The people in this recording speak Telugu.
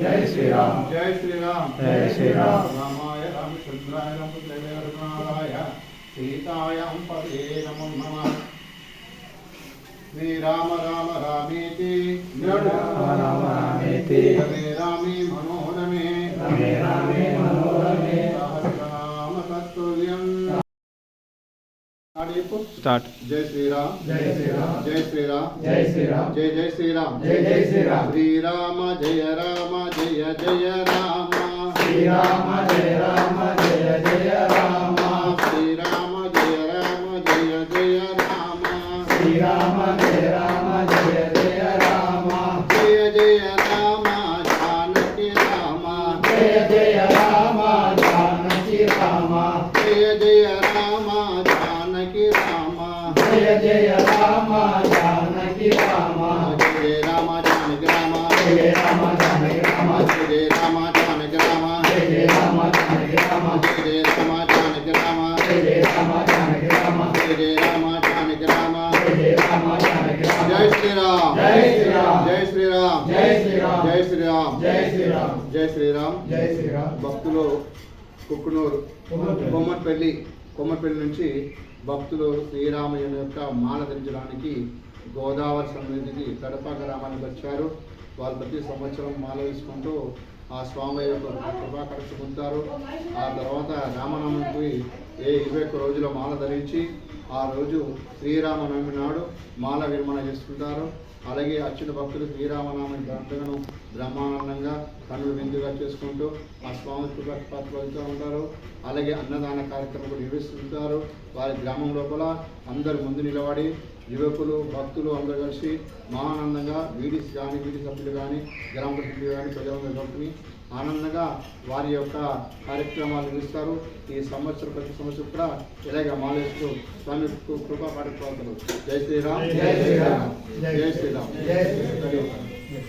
जय श्री राम जय श्री राम जय श्री राम रामाय रामचंद्राय रमदेवे रघुनाथाय सीतायां पदे नमो नमः श्रीराम राम रामेति राम राम रामेति हरे तो? स्टार्ट जय श्री राम। जय श्री राम। जय श्री राम। जय श्री राम। जय जय श्री राम। जय जय श्री राम। श्री राम जय राम जय जय राम। श्री राम जय राम जय जय राम। श्री राम जय राम जय जय राम। श्री राम जय राम जय జయ జయ రామ జానకి రామ జయ రామ జానకి రామ. జయ రామ జానకి రామ జయ రామ జానకి రామ. జయ రామ జానకి రామ జయ రామ జానకి రామ. జయ రామ జానకి రామ. జయ రామ జానకి రామ. జయ రామ జానకి రామ. జై శ్రీరామ్. జై శ్రీరామ్. జై శ్రీరామ్. జై శ్రీరామ్. జై శ్రీరామ్. జై శ్రీరామ్. జై శ్రీరామ్. జై శ్రీరామ్. భక్తులు కుక్కునూరు కొమ్మటిపల్లి. కొమ్మపల్లి నుంచి భక్తులు శ్రీరామయ్య యొక్క మాల ధరించడానికి గోదావరి సంబంధించి కడప గ్రామానికి వచ్చారు. వాళ్ళు ప్రతి సంవత్సరం మాల వేసుకుంటూ ఆ స్వామి యొక్క కృపా కడప పొందుతారు ఆ తర్వాత రామనామానికి ఏ ఇరవై ఒక్క రోజుల మాల ధరించి ఆ రోజు శ్రీరామనవమి నాడు మాల విరమణ చేసుకుంటారు. అలాగే అచ్చిన భక్తులు శ్రీరామనామ గ్రంథను బ్రహ్మానందంగా కనులు విందుగా చేసుకుంటూ ఆ స్వామి కృపా ఉంటారు. అలాగే అన్నదాన కార్యక్రమం కూడా నిర్వహిస్తుంటారు. వారి గ్రామం లోపల అందరు ముందు నిలబడి యువకులు భక్తులు అందరూ కలిసి మహానందంగా వీడిస్ కానీ వీడి సభ్యులు కానీ గ్రామ సభ్యులు కానీ ప్రజలందరూ కలుపుని ఆనందంగా వారి యొక్క కార్యక్రమాలు నిర్వహిస్తారు. ఈ సంవత్సరం ప్రతి సంవత్సరం కూడా ఇలాగే మాలేస్తూ స్వామి కృపా శ్రీరామ్. జై శ్రీరామ్. జై శ్రీరామ్. జై శ్రీరామ్.